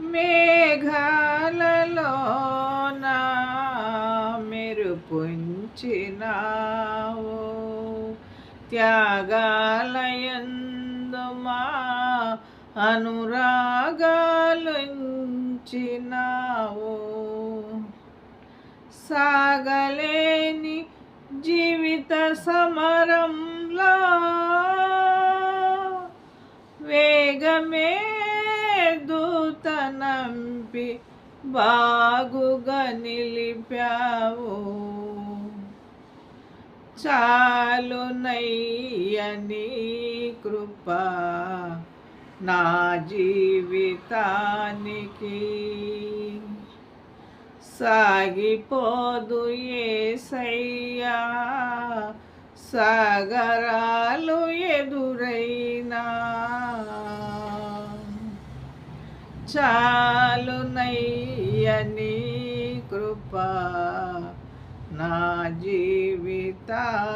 మేఘాలలోన మెరుపుంచినావు? త్యాగాలయందు మా అనురాగాలుంచినావు? సాగలేని జీవిత సమరంలో వేగమే దూతనంపి బాగుగా నిలిపావు. చాలునయ్యని కృప నా జీవితానికి. సాగిపోదు ఏసయ్యా సాగరాలు ఎదురయ్యా. చాలునయ్యని కృప నా జీవితానికి.